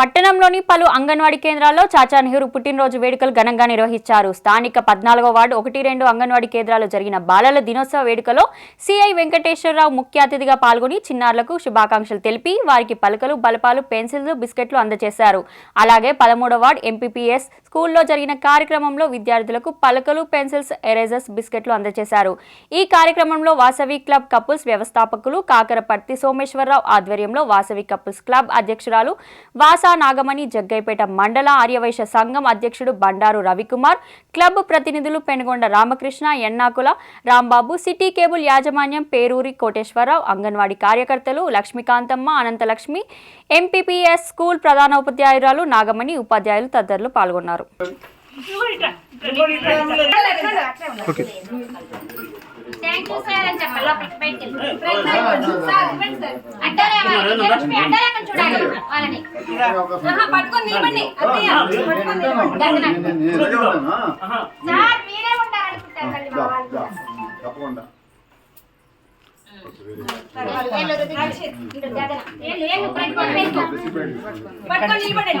పట్టణంలోని పలు అంగన్వాడీ కేంద్రాల్లో చాచా నెహ్రూ పుట్టినరోజు వేడుకలు ఘనంగా నిర్వహించారు. స్థానిక పద్నాలుగో వార్డు ఒకటి రెండు అంగన్వాడీ కేంద్రాల్లో జరిగిన బాలల దినోత్సవ వేడుకలో సిఐ వెంకటేశ్వరరావు ముఖ్య అతిథిగా పాల్గొని చిన్నారులకు శుభాకాంక్షలు తెలిపి వారికి పలకలు బలపాలు పెన్సిల్స్ బిస్కెట్లు అందజేశారు. అలాగే పదమూడో వార్డు ఎంపీపీఎస్ స్కూల్లో జరిగిన కార్యక్రమంలో విద్యార్థులకు పలకలు పెన్సిల్స్ ఎరేజర్స్ బిస్కెట్లు అందజేశారు. ఈ కార్యక్రమంలో వాసవి క్లబ్ కపుల్స్ వ్యవస్థాపకులు కాకరపర్తి సోమేశ్వరరావు ఆధ్వర్యంలో వాసవి కపుల్స్ క్లబ్ అధ్యక్షురాలు వాసా నాగమణి జగ్గైపేట మండల ఆర్యవైశ్య సంఘం అధ్యక్షుడు బండారు రవికుమార్ క్లబ్ ప్రతినిధులు పెనుగొండ రామకృష్ణ ఎన్నాకుల రాంబాబు సిటీ కేబుల్ యాజమాన్యం పేరూరి కోటేశ్వరరావు అంగన్వాడీ కార్యకర్తలు లక్ష్మీకాంతమ్మ అనంతలక్ష్మి ఎంపీపీఎస్ స్కూల్ ప్రధాన ఉపాధ్యాయురాలు నాగమణి ఉపాధ్యాయులు తదితరులు పాల్గొన్నారు. అని చెప్పాలి లోపలికి బయటికి వెళ్ళి. చూడాలి వాళ్ళని. పట్టుకొని నిలబడి. అత్తయ్య పట్టుకొని. సార్ మీరే మా వాళ్ళు. పట్టుకొని నిలబడండి.